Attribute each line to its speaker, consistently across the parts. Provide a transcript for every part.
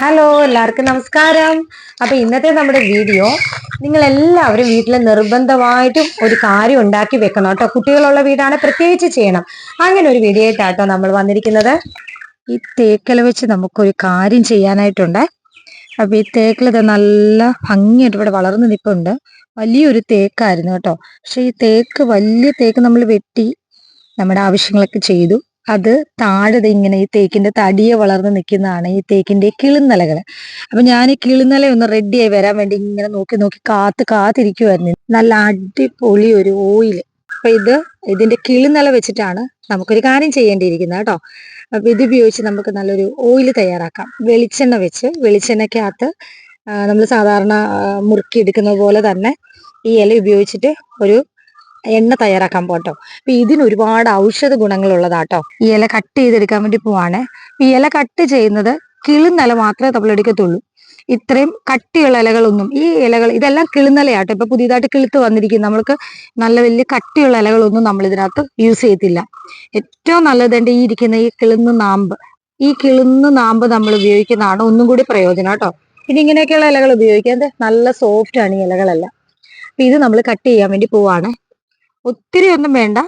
Speaker 1: Hello എല്ലാവർക്കും നമസ്കാരം. അപ്പൊ ഇന്നത്തെ നമ്മുടെ വീഡിയോ നിങ്ങൾ എല്ലാവരും വീട്ടിൽ നിർബന്ധമായിട്ടും ഒരു കാര്യം ഉണ്ടാക്കി വെക്കണം കേട്ടോ. കുട്ടികളുള്ള വീടാണ് പ്രത്യേകിച്ച് ചെയ്യണം. അങ്ങനെ ഒരു വീഡിയോ ആയിട്ടാട്ടോ നമ്മൾ വന്നിരിക്കുന്നത്. ഈ തേക്കല വെച്ച് നമുക്കൊരു കാര്യം ചെയ്യാനായിട്ടുണ്ട്. അപ്പൊ ഈ തേക്കിലത് നല്ല ഭംഗിയായിട്ട് ഇവിടെ വളർന്നു നിൽപ്പുണ്ട്. വലിയൊരു തേക്കായിരുന്നു കേട്ടോ. പക്ഷെ ഈ തേക്ക് വലിയ തേക്ക് നമ്മൾ വെട്ടി നമ്മുടെ ആവശ്യങ്ങളൊക്കെ ചെയ്തു. അത് താഴെ ഇങ്ങനെ ഈ തേക്കിന്റെ തടിയെ വളർന്ന് നിൽക്കുന്നതാണ് ഈ തേക്കിന്റെ കിളുന്നലകൾ അപ്പൊ ഞാൻ ഈ കിളിനല ഒന്ന് റെഡിയായി വരാൻ വേണ്ടി ഇങ്ങനെ നോക്കി നോക്കി കാത്ത് കാത്തിരിക്കുമായിരുന്നു നല്ല അടിപൊളി ഒരു ഓയിൽ അപ്പൊ ഇത് ഇതിന്റെ കിളുന്നല വെച്ചിട്ടാണ് നമുക്കൊരു കാര്യം ചെയ്യേണ്ടിയിരിക്കുന്നത് കേട്ടോ. അപ്പൊ ഇത് ഉപയോഗിച്ച് നമുക്ക് നല്ലൊരു ഓയിൽ തയ്യാറാക്കാം. വെളിച്ചെണ്ണ വെച്ച് വെളിച്ചെണ്ണയ്ക്കകത്ത് നമ്മൾ സാധാരണ മുറുക്കി എടുക്കുന്ന പോലെ തന്നെ ഈ ഇല ഉപയോഗിച്ചിട്ട് ഒരു എണ്ണ തയ്യാറാക്കാൻ പോട്ടോ അപ്പൊ ഇതിന് ഒരുപാട് ഔഷധ ഗുണങ്ങളുള്ളതാട്ടോ. ഈ ഇല കട്ട് ചെയ്തെടുക്കാൻ വേണ്ടി പോവാണ്. ഈ ഇല കട്ട് ചെയ്യുന്നത് കിളുന്നല മാത്രമേ നമ്മൾ എടുക്കത്തുള്ളൂ ഇത്രയും കട്ടിയുള്ള ഇലകളൊന്നും ഈ ഇലകൾ ഇതെല്ലാം കിളുന്നലയാട്ടോ. ഇപ്പൊ പുതിയതായിട്ട് കിളുത്ത് വന്നിരിക്കും നമ്മൾക്ക് നല്ല വലിയ കട്ടിയുള്ള ഇലകളൊന്നും നമ്മൾ ഇതിനകത്ത് യൂസ് ചെയ്യത്തില്ല. ഏറ്റവും നല്ലത് എന്റെ ഈ ഇരിക്കുന്ന ഈ കിളുന്ന നാമ്പ്. ഈ കിളുന്ന നാമ്പ് നമ്മൾ ഉപയോഗിക്കുന്നതാണ് ഒന്നും കൂടി പ്രയോജനം കേട്ടോ. പിന്നെ ഇങ്ങനെയൊക്കെയുള്ള ഇലകൾ ഉപയോഗിക്കാൻ നല്ല സോഫ്റ്റ് ആണ് ഈ ഇലകളെല്ലാം. അപ്പൊ ഇത് നമ്മൾ കട്ട് ചെയ്യാൻ വേണ്ടി പോവാണ്. ഒത്തിരി ഒന്നും വേണ്ട.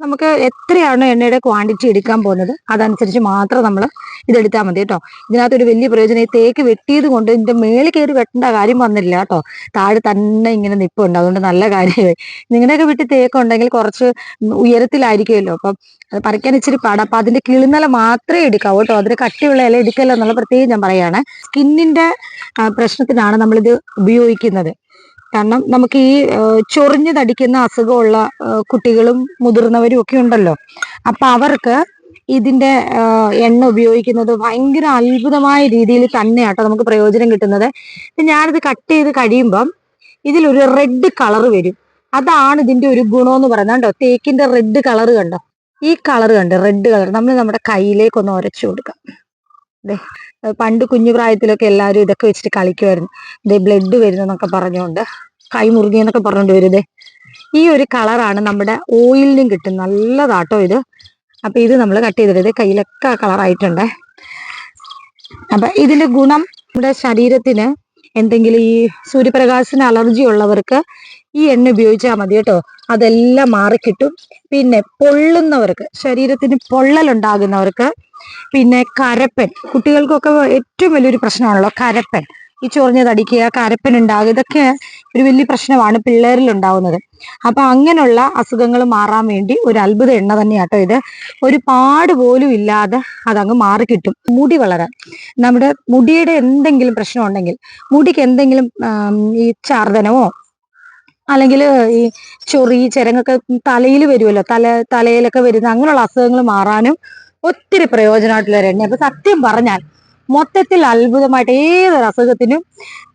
Speaker 1: നമുക്ക് എത്രയാണോ എണ്ണയുടെ ക്വാണ്ടിറ്റി എടുക്കാൻ പോകുന്നത് അതനുസരിച്ച് മാത്രം നമ്മൾ ഇതെടുത്താൽ മതി കേട്ടോ. ഇതിനകത്തൊരു വലിയ പ്രയോജനം ഈ തേക്ക് വെട്ടിയത് കൊണ്ട് ഇതിന്റെ മേളിൽ കയറി വെട്ടേണ്ട കാര്യം വന്നില്ല കേട്ടോ. താഴെ തന്നെ ഇങ്ങനെ നിപ്പുണ്ട് അതുകൊണ്ട് നല്ല കാര്യമായി. നിങ്ങളുടെയൊക്കെ വീട്ടിൽ തേക്കുണ്ടെങ്കിൽ കുറച്ച് ഉയരത്തിലായിരിക്കുമല്ലോ. അപ്പം അത് പറിക്കാൻ ഇച്ചിരി പാടാം. അപ്പം അതിന്റെ കിളിനില മാത്രമേ എടുക്കാവൂ കേട്ടോ. അതിന് കട്ടിയുള്ള ഇല എടുക്കല്ലോ എന്നുള്ള പ്രത്യേകം ഞാൻ പറയുകയാണ് സ്കിന്നിന്റെ പ്രശ്നത്തിനാണ് നമ്മളിത് ഉപയോഗിക്കുന്നത്. കാരണം നമുക്ക് ഈ ചൊറിഞ്ഞു തടിക്കുന്ന അസുഖമുള്ള കുട്ടികളും മുതിർന്നവരും ഒക്കെ ഉണ്ടല്ലോ. അപ്പൊ അവർക്ക് ഇതിന്റെ എണ്ണ ഉപയോഗിക്കുന്നത് ഭയങ്കര അത്ഭുതമായ രീതിയിൽ തന്നെയാട്ടോ നമുക്ക് പ്രയോജനം കിട്ടുന്നത്. ഞാനിത് കട്ട് ചെയ്ത് കഴിയുമ്പം ഇതിലൊരു റെഡ് കളർ വരും. അതാണ് ഇതിന്റെ ഒരു ഗുണം എന്ന് പറയുന്നത്. കണ്ടോ? തേക്കിന്റെ റെഡ് കളർ കണ്ടോ? ഈ കളർ കണ്ടോ റെഡ് കളർ. നമ്മൾ നമ്മുടെ കയ്യിലേക്കൊന്ന് ഒരച്ചു കൊടുക്കാം. പണ്ട് കുഞ്ഞു പ്രായത്തിലൊക്കെ എല്ലാവരും ഇതൊക്കെ വെച്ചിട്ട് കളിക്കുമായിരുന്നു ദേ ബ്ലഡ് വരുന്നെന്നൊക്കെ പറഞ്ഞുകൊണ്ട് കൈ മുറിഞ്ഞെന്നൊക്കെ പറഞ്ഞുകൊണ്ട് വരുതേ ഈ ഒരു കളറാണ് നമ്മുടെ ഓയിലിനും കിട്ടും. നല്ലതാട്ടോ ഇത്. അപ്പൊ ഇത് നമ്മൾ കട്ട് ചെയ്തിട്ട് കയ്യിലൊക്കെ കളറായിട്ടുണ്ട് അപ്പൊ ഇതിന്റെ ഗുണം നമ്മുടെ ശരീരത്തിന് എന്തെങ്കിലും ഈ സൂര്യപ്രകാശത്തിന് അലർജി ഉള്ളവർക്ക് ഈ എണ്ണ ഉപയോഗിച്ചാൽ മതി കേട്ടോ. അതെല്ലാം മാറിക്കിട്ടും. പിന്നെ പൊള്ളുന്നവർക്ക് ശരീരത്തിന് പൊള്ളലുണ്ടാകുന്നവർക്ക് പിന്നെ കരപ്പൻ കുട്ടികൾക്കൊക്കെ ഏറ്റവും വലിയൊരു പ്രശ്നമാണല്ലോ കരപ്പൻ. ഈ ചൊറിഞ്ഞ തടിക്കുക കരപ്പൻ ഉണ്ടാകുക ഇതൊക്കെ ഒരു വലിയ പ്രശ്നമാണ് പിള്ളേരിൽ ഉണ്ടാകുന്നത് അപ്പൊ അങ്ങനെയുള്ള അസുഖങ്ങൾ മാറാൻ വേണ്ടി ഒരു അത്ഭുത എണ്ണ തന്നെയാട്ടോ ഇത്. ഒരു പാട് പോലും ഇല്ലാതെ അതങ്ങ് മാറിക്കിട്ടും. മുടി വളരാൻ. നമ്മുടെ മുടിയുടെ എന്തെങ്കിലും പ്രശ്നമുണ്ടെങ്കിൽ മുടിക്ക് എന്തെങ്കിലും ഈ ചാർദനമോ അല്ലെങ്കിൽ ഈ ചൊറി ചിരങ്ങൊക്കെ തലയിൽ വരുമല്ലോ. തല തലയിലൊക്കെ വരുന്ന അങ്ങനെയുള്ള അസുഖങ്ങൾ മാറാനും ഒത്തിരി പ്രയോജനമായിട്ടുള്ള എണ്ണ അപ്പൊ സത്യം പറഞ്ഞാൽ മൊത്തത്തിൽ അത്ഭുതമായിട്ട് ഏതൊരു അസുഖത്തിനും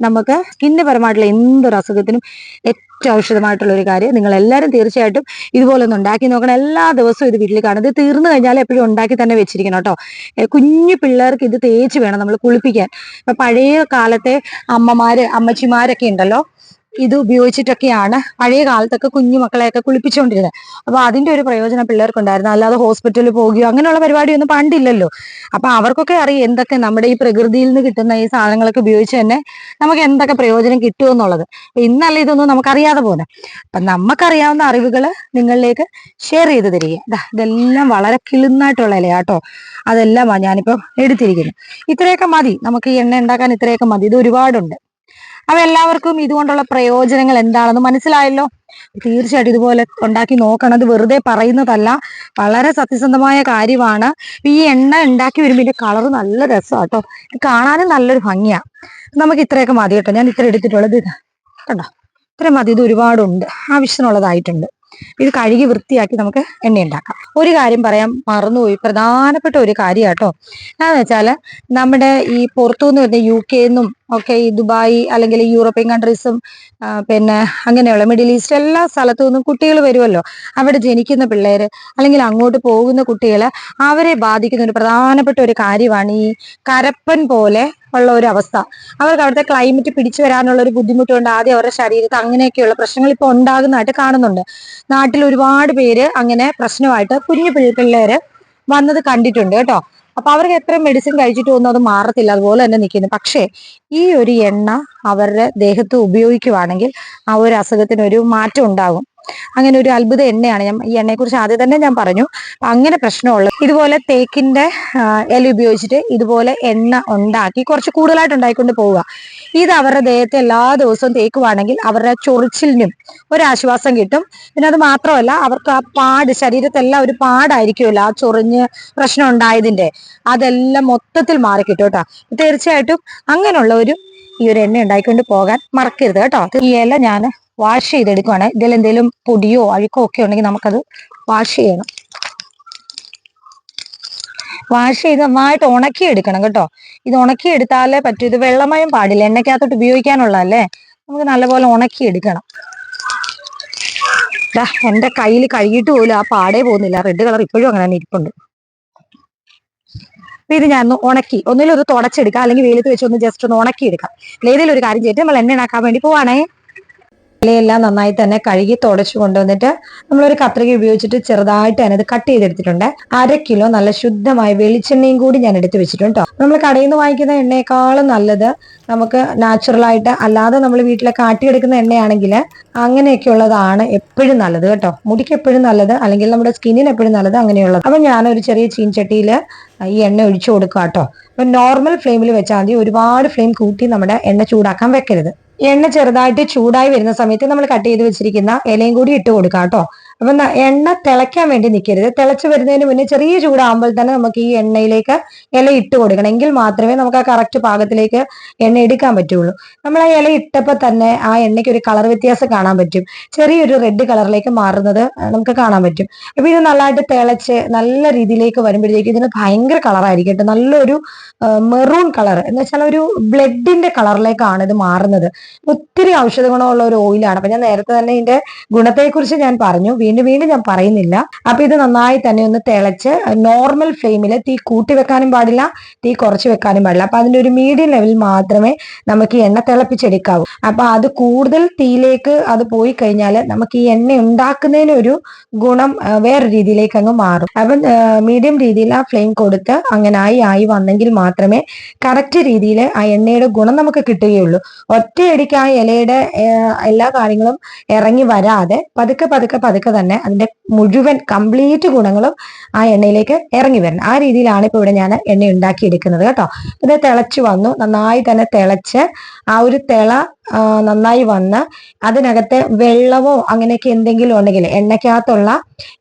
Speaker 1: നമുക്ക് സ്കിന്നപരമായിട്ടുള്ള എന്തൊരു അസുഖത്തിനും ഏറ്റവും ഔഷധമായിട്ടുള്ള ഒരു കാര്യം നിങ്ങൾ എല്ലാവരും തീർച്ചയായിട്ടും ഇതുപോലെ ഒന്ന് ഉണ്ടാക്കി നോക്കണം. എല്ലാ ദിവസവും ഇത് വീട്ടിൽ കാണും. ഇത് തീർന്നു കഴിഞ്ഞാൽ എപ്പോഴും ഉണ്ടാക്കി തന്നെ വെച്ചിരിക്കണം കേട്ടോ. കുഞ്ഞു പിള്ളേർക്ക് ഇത് തേച്ച് വേണം നമ്മൾ കുളിപ്പിക്കാൻ. ഇപ്പൊ പഴയ കാലത്തെ അമ്മമാര് അമ്മച്ചിമാരൊക്കെ ഉണ്ടല്ലോ. ഇത് ഉപയോഗിച്ചിട്ടൊക്കെയാണ് പഴയ കാലത്തൊക്കെ കുഞ്ഞു മക്കളെയൊക്കെ കുളിപ്പിച്ചുകൊണ്ടിരുന്നത് അപ്പൊ അതിന്റെ ഒരു പ്രയോജനം പിള്ളേർക്ക് ഉണ്ടായിരുന്നു അല്ലാതെ ഹോസ്പിറ്റലിൽ പോകുകയോ അങ്ങനെയുള്ള പരിപാടിയൊന്നും പണ്ടില്ലല്ലോ. അപ്പൊ അവർക്കൊക്കെ അറിയാം എന്തൊക്കെ നമ്മുടെ ഈ പ്രകൃതിയിൽ നിന്ന് കിട്ടുന്ന ഈ സാധനങ്ങളൊക്കെ ഉപയോഗിച്ച് തന്നെ നമുക്ക് എന്തൊക്കെ പ്രയോജനം കിട്ടുമെന്നുള്ളത് ഇന്നല്ല ഇതൊന്നും നമുക്കറിയാതെ പോകുന്നത് അപ്പൊ നമുക്കറിയാവുന്ന അറിവുകൾ നിങ്ങളിലേക്ക് ഷെയർ ചെയ്ത് തരിക ഇതെല്ലാം വളരെ കിളുന്നായിട്ടുള്ള കേട്ടോ അതെല്ലാമാണ് ഞാനിപ്പോ എടുത്തിരിക്കുന്നത് ഇത്രയൊക്കെ മതി. നമുക്ക് ഈ എണ്ണ ഉണ്ടാക്കാൻ ഇത്രയൊക്കെ മതി. ഇത് ഒരുപാടുണ്ട്. അപ്പൊ എല്ലാവർക്കും ഇതുകൊണ്ടുള്ള പ്രയോജനങ്ങൾ എന്താണെന്ന് മനസ്സിലായല്ലോ? തീർച്ചയായിട്ടും ഇതുപോലെ ഉണ്ടാക്കി നോക്കണം. അത് വെറുതെ പറയുന്നതല്ല. വളരെ സത്യസന്ധമായ കാര്യമാണ്. ഈ എണ്ണ ഉണ്ടാക്കി വരുമ്പോൾ ഇതിന്റെ കളർ നല്ല രസമാണ് കേട്ടോ കാണാനും നല്ലൊരു ഭംഗിയാ. നമുക്ക് ഇത്രയൊക്കെ മതി കേട്ടോ. ഞാൻ ഇത്ര എടുത്തിട്ടുള്ളത് ഇത് കണ്ടോ? ഇത്ര മതി. ഇത് ഒരുപാടുണ്ട്. ആവശ്യത്തിനുള്ളതായിട്ടുണ്ട്. ഇത് കഴുകി വൃത്തിയാക്കി നമുക്ക് എണ്ണ ഉണ്ടാക്കാം ഒരു കാര്യം പറയാൻ മറന്നുപോയി. പ്രധാനപ്പെട്ട ഒരു കാര്യം കേട്ടോ എന്താണെന്ന് വെച്ചാൽ നമ്മുടെ ഈ പുറത്തുനിന്ന് വരുന്ന യു കെന്നും ഒക്കെ ഈ ദുബായ് അല്ലെങ്കിൽ യൂറോപ്യൻ കൺട്രീസും പിന്നെ അങ്ങനെയുള്ള മിഡിൽ ഈസ്റ്റ് എല്ലാ സ്ഥലത്തു നിന്നും കുട്ടികൾ വരുമല്ലോ. അവിടെ ജനിക്കുന്ന പിള്ളേർ അല്ലെങ്കിൽ അങ്ങോട്ട് പോകുന്ന കുട്ടികൾ അവരെ ബാധിക്കുന്ന ഒരു പ്രധാനപ്പെട്ട ഒരു കാര്യമാണ് ഈ കരപ്പൻ പോലെ ഉള്ള ഒരു അവസ്ഥ. അവർക്ക് അവിടുത്തെ ക്ലൈമറ്റ് പിടിച്ചു വരാനുള്ള ഒരു ബുദ്ധിമുട്ട് കൊണ്ട് ആദ്യം അവരുടെ ശരീരത്തിൽ അങ്ങനെയൊക്കെയുള്ള പ്രശ്നങ്ങൾ ഇപ്പൊ ഉണ്ടാകുന്നതായിട്ട് കാണുന്നുണ്ട്. നാട്ടിൽ ഒരുപാട് പേര് അങ്ങനെ പ്രശ്നമായിട്ട് കുഞ്ഞു പിള്ള- പിള്ളേര് വന്നത് കണ്ടിട്ടുണ്ട് കേട്ടോ. അപ്പൊ അവർക്ക് എത്ര മെഡിസിൻ കഴിച്ചിട്ട് അത് മാറത്തില്ല അതുപോലെ തന്നെ നിൽക്കുന്നു പക്ഷേ ഈ ഒരു എണ്ണ അവരുടെ ദേഹത്ത് ഉപയോഗിക്കുവാണെങ്കിൽ ആ ഒരു അസുഖത്തിന് ഒരു മാറ്റം ഉണ്ടാകും. അങ്ങനെ ഒരു അത്ഭുത എണ്ണയാണ് ഞാൻ ഈ എണ്ണയെ കുറിച്ച് ആദ്യം തന്നെ ഞാൻ പറഞ്ഞു. അങ്ങനെ പ്രശ്നമുള്ളത് ഇതുപോലെ തേക്കിന്റെ ഇല ഉപയോഗിച്ചിട്ട് ഇതുപോലെ എണ്ണ ഉണ്ടാക്കി കുറച്ച് കൂടുതലായിട്ട് ഉണ്ടാക്കിക്കൊണ്ട് പോവുക. ഇത് അവരുടെ ദേഹത്തെ എല്ലാ ദിവസവും തേക്കുവാണെങ്കിൽ അവരുടെ ചൊറിച്ചിലിനും ഒരാശ്വാസം കിട്ടും. പിന്നെ അത് മാത്രമല്ല അവർക്ക് ആ പാട് ശരീരത്തെല്ലാം ഒരു പാടായിരിക്കുമല്ലോ ആ ചൊറിഞ്ഞ് പ്രശ്നം ഉണ്ടായതിന്റെ. അതെല്ലാം മൊത്തത്തിൽ മാറി കിട്ടും. കേട്ടോ തീർച്ചയായിട്ടും അങ്ങനെയുള്ള ഒരു ഈ ഒരു എണ്ണ ഉണ്ടാക്കിക്കൊണ്ട് പോകാൻ മറക്കരുത് കേട്ടോ. ഈ ഇല ഞാൻ വാഷ് ചെയ്തെടുക്കുവാണ്. ഇതിൽ എന്തെങ്കിലും പൊടിയോ അഴുക്കോ ഒക്കെ ഉണ്ടെങ്കിൽ നമുക്കത് വാഷ് ചെയ്യണം. വാഷ് ചെയ്ത് നന്നായിട്ട് ഉണക്കി എടുക്കണം കേട്ടോ. ഇത് ഉണക്കി എടുത്താലേ പറ്റൂ. ഇത് വെള്ളമയം പാടില്ല. എണ്ണയ്ക്കകത്തോട്ട് ഉപയോഗിക്കാനുള്ളതല്ലേ? നമുക്ക് നല്ലപോലെ ഉണക്കി എടുക്കണം എന്റെ കയ്യിൽ കഴുകിയിട്ട് പോലും ആ പാടേ പോകുന്നില്ല. റെഡ് കളർ ഇപ്പോഴും അങ്ങനെ തന്നെ ഇരിപ്പുണ്ട്. ഇത് ഞാൻ ഉണക്കി. ഒന്നിലൊന്ന് തുടച്ചെടുക്കാം. അല്ലെങ്കിൽ വെയിലത്ത് വെച്ച് ഒന്ന് ജസ്റ്റ് ഒന്ന് ഉണക്കി എടുക്കാം ഏതെങ്കിലും ഒരു കാര്യം ചെയ്തിട്ട് നമ്മൾ എണ്ണ ഉണ്ടാക്കാൻ വേണ്ടി പോവാണേ. ഇലയെല്ലാം നന്നായി തന്നെ കഴുകി തുടച്ചു കൊണ്ടുവന്നിട്ട് നമ്മളൊരു കത്രിക ഉപയോഗിച്ചിട്ട് ചെറുതായിട്ട് ഇത് കട്ട് ചെയ്തെടുത്തിട്ടുണ്ട്. അര കിലോ നല്ല ശുദ്ധമായ വെളിച്ചെണ്ണയും കൂടി ഞാൻ എടുത്ത് വെച്ചിട്ടുണ്ട് നമ്മൾ കടയിൽ നിന്ന് വാങ്ങിക്കുന്ന എണ്ണയെക്കാളും നല്ലത് നമുക്ക് നാച്ചുറൽ ആയിട്ട് അല്ലാതെ നമ്മൾ വീട്ടിലൊക്കെ ആട്ടിയെടുക്കുന്ന എണ്ണയാണെങ്കിൽ അങ്ങനെയൊക്കെ ഉള്ളതാണ് എപ്പോഴും നല്ലത് കേട്ടോ. മുടിക്ക് എപ്പോഴും നല്ലത് അല്ലെങ്കിൽ നമ്മുടെ സ്കിന്നിന് എപ്പോഴും നല്ലത് അങ്ങനെയുള്ളത്. അപ്പൊ ഞാനൊരു ചെറിയ ചീൻചട്ടിയിൽ ഈ എണ്ണ ഒഴിച്ചു കൊടുക്കുക കേട്ടോ അപ്പം നോർമൽ ഫ്ലെയിമിൽ വെച്ചാൽ മതി. ഒരുപാട് ഫ്ലെയിം കൂട്ടി നമ്മുടെ എണ്ണ ചൂടാക്കാൻ വെക്കരുത്. എണ്ണ ചെറുതായിട്ട് ചൂടായി വരുന്ന സമയത്ത് നമ്മൾ കട്ട് ചെയ്ത് വെച്ചിരിക്കുന്ന ഇലയും കൂടി ഇട്ട് കൊടുക്കാം കേട്ടോ. അപ്പൊ എണ്ണ തിളയ്ക്കാൻ വേണ്ടി നിൽക്കരുത് തിളച്ച് വരുന്നതിന് മുന്നേ ചെറിയ ചൂടാകുമ്പോൾ തന്നെ നമുക്ക് ഈ എണ്ണയിലേക്ക് ഇല ഇട്ട് കൊടുക്കണം. എങ്കിൽ മാത്രമേ നമുക്ക് ആ കറക്റ്റ് പാകത്തിലേക്ക് എണ്ണ എടുക്കാൻ പറ്റുള്ളൂ. നമ്മൾ ആ ഇല ഇട്ടപ്പോൾ തന്നെ ആ എണ്ണയ്ക്ക് ഒരു കളർ വ്യത്യാസം കാണാൻ പറ്റും. ചെറിയൊരു റെഡ് കളറിലേക്ക് മാറുന്നത് നമുക്ക് കാണാൻ പറ്റും. അപ്പൊ ഇത് നല്ലതായിട്ട് തിളച്ച് നല്ല രീതിയിലേക്ക് വരുമ്പോഴത്തേക്ക് ഇതിന് ഭയങ്കര കളറായിരിക്കും നല്ലൊരു മെറൂൺ കളർ എന്ന് വെച്ചാൽ ഒരു ബ്ലഡിന്റെ കളറിലേക്കാണ് ഇത് മാറുന്നത്. ഒത്തിരി ഔഷധ ഗുണമുള്ള ഒരു ഓയിലാണ് അപ്പൊ ഞാൻ നേരത്തെ തന്നെ ഇതിന്റെ ഗുണത്തെക്കുറിച്ച് ഞാൻ പറഞ്ഞു. വീണ്ടും വീണ്ടും ഞാൻ പറയുന്നില്ല. അപ്പൊ ഇത് നന്നായി തന്നെ ഒന്ന് തിളച്ച് നോർമൽ ഫ്ലെയിമിൽ തീ കൂട്ടി വെക്കാനും പാടില്ല തീ കുറച്ച് വെക്കാനും പാടില്ല. അപ്പൊ അതിന്റെ ഒരു മീഡിയം ലെവലിൽ മാത്രമേ നമുക്ക് എണ്ണ തിളപ്പിച്ചെടുക്കാവൂ. അപ്പൊ അത് കൂടുതൽ തീയിലേക്ക് അത് പോയി കഴിഞ്ഞാൽ നമുക്ക് ഈ എണ്ണ ഉണ്ടാക്കുന്നതിന് ഒരു ഗുണം വേറെ രീതിയിലേക്ക് അങ്ങ് മാറും. അപ്പം മീഡിയം രീതിയിൽ ആ ഫ്ലെയിം കൊടുത്ത് അങ്ങനെ ആയി ആയി വന്നെങ്കിൽ മാത്രമേ കറക്റ്റ് രീതിയിൽ ആ എണ്ണയുടെ ഗുണം നമുക്ക് കിട്ടുകയുള്ളൂ. ഒറ്റയടിക്ക് ആ ഇലയുടെ എല്ലാ കാര്യങ്ങളും ഇറങ്ങി വരാതെ പതുക്കെ പതുക്കെ പതുക്കെ തന്നെ അതിന്റെ മുഴുവൻ കംപ്ലീറ്റ് ഗുണങ്ങളും ആ എണ്ണയിലേക്ക് ഇറങ്ങി വരണം. ആ രീതിയിലാണ് ഇപ്പൊ ഇവിടെ ഞാൻ എണ്ണ ഉണ്ടാക്കി എടുക്കുന്നത് കേട്ടോ ഇത് തിളച്ചു വന്നു. നന്നായി തന്നെ തിളച്ച് ആ ഒരു തിള നന്നായി വന്ന് അതിനകത്തെ വെള്ളമോ അങ്ങനെയൊക്കെ എന്തെങ്കിലും ഉണ്ടെങ്കിൽ എണ്ണയ്ക്കകത്തുള്ള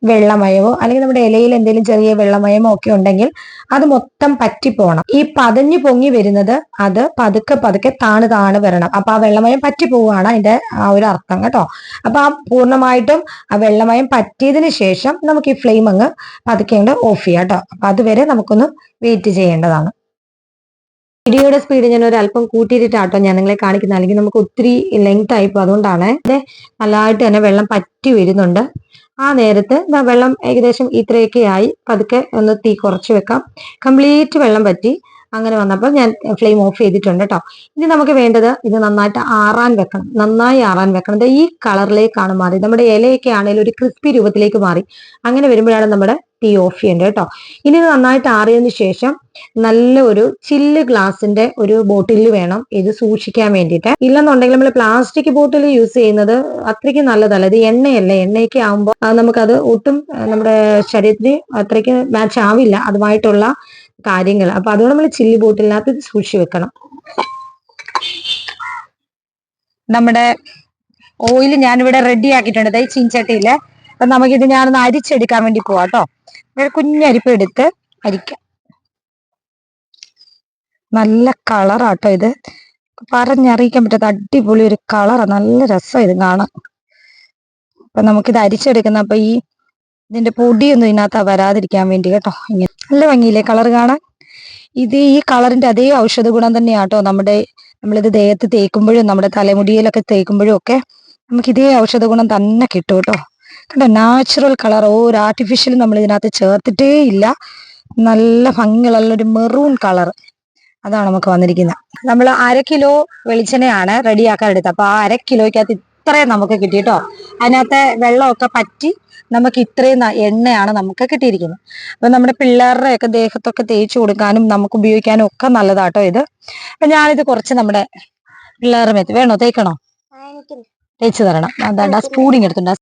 Speaker 1: വെള്ളമയമോ അല്ലെങ്കിൽ നമ്മുടെ ഇലയിൽ എന്തെങ്കിലും ചെറിയ വെള്ളമയമോ ഒക്കെ ഉണ്ടെങ്കിൽ അത് മൊത്തം പറ്റിപ്പോണം. ഈ പതഞ്ഞു പൊങ്ങി വരുന്നത് അത് പതുക്കെ പതുക്കെ താണ് താണ് വരണം. അപ്പൊ ആ വെള്ളമയം പറ്റി പോവുകയാണ് അതിന്റെ ആ ഒരു അർത്ഥം കേട്ടോ. അപ്പൊ ആ പൂർണമായിട്ടും ആ വെള്ളമയം പറ്റിയതിന് ശേഷം നമുക്ക് ഈ ഫ്ലെയിം അങ്ങ് പതുക്കെ അങ്ങ് ഓഫ് ചെയ്യാം കേട്ടോ. അപ്പൊ അതുവരെ നമുക്കൊന്ന് വെയിറ്റ് ചെയ്യേണ്ടതാണ്. വീഡിയോയുടെ സ്പീഡ് ഞാൻ ഒരു അല്പം കൂട്ടിയിട്ടാട്ടോ ഞാൻ നിങ്ങളെ കാണിക്കുന്നത്. അല്ലെങ്കിൽ നമുക്ക് ഒത്തിരി ലെങ്ത് ആയിപ്പോ അതുകൊണ്ടാണ്. ഇത് നല്ലതായിട്ട് തന്നെ വെള്ളം പറ്റി വരുന്നുണ്ട്. ആ നേരത്ത് വെള്ളം ഏകദേശം ഇത്രയൊക്കെ ആയി. പതുക്കെ ഒന്ന് തീ കുറച്ച് വെക്കാം. കംപ്ലീറ്റ് വെള്ളം പറ്റി. അങ്ങനെ വന്നപ്പോൾ ഞാൻ ഫ്ലെയിം ഓഫ് ചെയ്തിട്ടുണ്ട് കേട്ടോ ഇനി നമുക്ക് വേണ്ടത് ഇത് നന്നായിട്ട് ആറാൻ വെക്കണം. നന്നായി ആറാൻ വെക്കണം. ഇത് ഈ കളറിലേക്കാണ് മാറി. നമ്മുടെ ഇലയൊക്കെ ആണെങ്കിലും ഒരു ക്രിസ്പി രൂപത്തിലേക്ക് മാറി. അങ്ങനെ വരുമ്പോഴാണ് നമ്മുടെ തീ ഓഫ് ചെയ്യേണ്ടത് കേട്ടോ ഇനി ഇത് നന്നായിട്ട് ആറിയതിനു ശേഷം നല്ല ഒരു ചില്ല് ഗ്ലാസിന്റെ ഒരു ബോട്ടിലിൽ വേണം ഇത് സൂക്ഷിക്കാൻ വേണ്ടിയിട്ട്. ഇല്ലെന്നുണ്ടെങ്കിൽ നമ്മൾ പ്ലാസ്റ്റിക് ബോട്ടിൽ യൂസ് ചെയ്യുന്നത് അത്രയ്ക്ക് നല്ലതല്ല. ഇത് എണ്ണയല്ല? എണ്ണയൊക്കെ ആകുമ്പോൾ നമുക്കത് ഒട്ടും നമ്മുടെ ശരീരത്തിന് അത്രയ്ക്ക് മാച്ച് ആവില്ല. അതുമായിട്ടുള്ള കാര്യങ്ങൾ. അപ്പൊ അതുകൊണ്ട് നമ്മൾ ചില്ലി ബോട്ടിലിനകത്ത് സൂക്ഷിച്ചു വെക്കണം. നമ്മുടെ ഓയിൽ ഞാനിവിടെ റെഡി ആക്കിയിട്ടുണ്ട്. ഈ ചീൻചട്ടിയിൽ. അപ്പൊ നമുക്കിത് ഞാനൊന്ന് അരിച്ചെടുക്കാൻ വേണ്ടി പോവാം കേട്ടോ കുഞ്ഞരിപ്പ് എടുത്ത് അരിക്കാം. നല്ല കളറാട്ടോ ഇത്. പറഞ്ഞറിയിക്കാൻ പറ്റാത്ത അടിപൊളി ഒരു കളറാ നല്ല രസം ഇത് കാണാൻ. അപ്പൊ നമുക്കിത് അരിച്ചെടുക്കുന്ന അപ്പൊ ഈ ഇതിന്റെ പൊടിയൊന്നും ഇതിനകത്ത് വരാതിരിക്കാൻ വേണ്ടി കേട്ടോ. ഇങ്ങനെ നല്ല ഭംഗിയില്ലേ കളർ കാണാൻ? ഇത് ഈ കളറിന്റെ അതേ ഔഷധ ഗുണം തന്നെയാട്ടോ നമ്മുടെ നമ്മളിത് ദേഹത്ത് തേക്കുമ്പോഴും നമ്മുടെ തലമുടിയിലൊക്കെ തേക്കുമ്പോഴും ഒക്കെ നമുക്ക് ഇതേ ഔഷധ ഗുണം തന്നെ കിട്ടും കേട്ടോ. കണ്ടോ നാച്ചുറൽ കളർ ഒരു ആർട്ടിഫിഷ്യൽ നമ്മൾ ഇതിനകത്ത് ചേർത്തിട്ടേ ഇല്ല. നല്ല ഭംഗിയുള്ള ഒരു മെറൂൺ കളർ അതാണ് നമുക്ക് വന്നിരിക്കുന്നത്. നമ്മൾ അര കിലോ വെളിച്ചെണ്ണയാണ് റെഡിയാക്കാൻ എടുത്തത്. അപ്പൊ ആ അര കിലോയ്ക്കകത്ത് ഇത്രയും നമുക്ക് കിട്ടിയിട്ടോ? അതിനകത്തെ വെള്ളമൊക്കെ പറ്റി നമുക്ക് ഇത്രയും എണ്ണയാണ് നമുക്ക് കിട്ടിയിരിക്കുന്നത്. അപ്പൊ നമ്മുടെ പിള്ളേരുടെ ഒക്കെ ദേഹത്തൊക്കെ തേച്ച് കൊടുക്കാനും നമുക്ക് ഉപയോഗിക്കാനും ഒക്കെ നല്ലതാട്ടോ ഇത്. അപ്പൊ ഞാനിത് കുറച്ച് നമ്മുടെ പിള്ളേരുടെ മേത്ത് വേണോ തേക്കണോ? തേച്ച് തരണം. അതാണ്ട് സ്പൂണിങ് എടുത്തിട്ടുണ്ട്.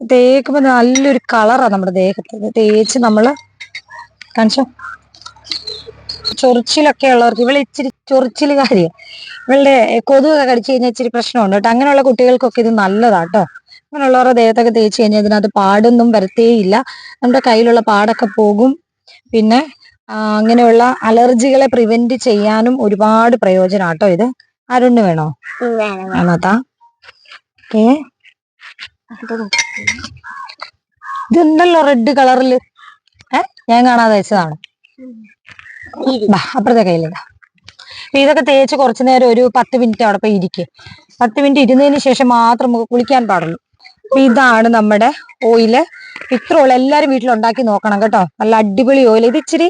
Speaker 1: തേക്കുമ്പോ നല്ലൊരു കളറാണ് നമ്മുടെ ദേഹത്ത്. തേച്ച് നമ്മൾ കാണിച്ചോ? ചൊറിച്ചിലൊക്കെ ഉള്ളവർക്ക് ഇവൾ ഇച്ചിരി ചൊറിച്ചിൽ കാര്യം. ഇവളുടെ കൊതുകൊക്കെ കടിച്ചു കഴിഞ്ഞാൽ ഇച്ചിരി പ്രശ്നമുണ്ട് കേട്ടോ. അങ്ങനെയുള്ള കുട്ടികൾക്കൊക്കെ ഇത് നല്ലതാട്ടോ അങ്ങനെയുള്ളവരുടെ ദേഹത്തൊക്കെ തേച്ച് കഴിഞ്ഞാൽ ഇതിനകത്ത് പാടൊന്നും വരത്തേയില്ല നമ്മുടെ കയ്യിലുള്ള പാടൊക്കെ പോകും. പിന്നെ അങ്ങനെയുള്ള അലർജികളെ പ്രിവെന്റ് ചെയ്യാനും ഒരുപാട് പ്രയോജനം പ്രയോജനാട്ടോ ഇത്. ആരുണ്ട് വേണോ? അന്നത്താ ഏ? ഇതുണ്ടല്ലോ റെഡ് കളറിൽ ഏ? ഞാൻ കാണാതെ വെച്ചതാണ്. അപ്പുറത്തെ കയ്യിലിടാം ഇതൊക്കെ തേച്ച് കുറച്ചു നേരം ഒരു പത്ത് മിനിറ്റ് അവിടെ പോയി ഇരിക്കും. പത്ത് മിനിറ്റ് ഇരുന്നതിന് ശേഷം മാത്രം നമുക്ക് കുളിക്കാൻ പാടുള്ളൂ. അപ്പൊ ഇതാണ് നമ്മുടെ ഓയിൽ ഇത്ര ഓയിൽ എല്ലാരും വീട്ടിൽ ഉണ്ടാക്കി നോക്കണം കേട്ടോ. നല്ല അടിപൊളി ഓയിൽ ഇത് ഇച്ചിരി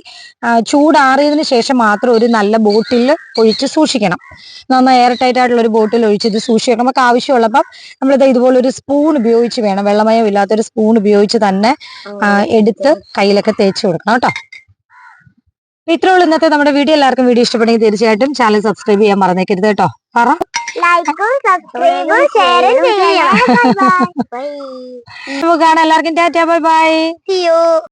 Speaker 1: ചൂടാറിയതിന് ശേഷം മാത്രം ഒരു നല്ല ബോട്ടിൽ ഒഴിച്ച് സൂക്ഷിക്കണം. നന്നായി എയർ ടൈറ്റ് ആയിട്ടുള്ള ഒരു ബോട്ടിൽ ഒഴിച്ച് ഇത് സൂക്ഷിക്കണം. നമുക്ക് ആവശ്യമുള്ളപ്പം നമ്മളിത് ഇതുപോലെ ഒരു സ്പൂൺ ഉപയോഗിച്ച് വേണം. വെള്ളമയം ഇല്ലാത്തൊരു സ്പൂൺ ഉപയോഗിച്ച് തന്നെ എടുത്ത് കയ്യിലൊക്കെ തേച്ച് കൊടുക്കണം കേട്ടോ. ഇത്രേ ഉള്ളൂ ഇന്നത്തെ നമ്മുടെ വീഡിയോ. എല്ലാവർക്കും വീഡിയോ ഇഷ്ടപ്പെടുമെങ്കിൽ തീർച്ചയായിട്ടും ചാനൽ സബ്സ്ക്രൈബ് ചെയ്യാൻ മറന്നേക്കരുത് കേട്ടോ. പറ. നമുക്ക് കാണാം. എല്ലാവർക്കും ടാറ്റാ. Bye bye.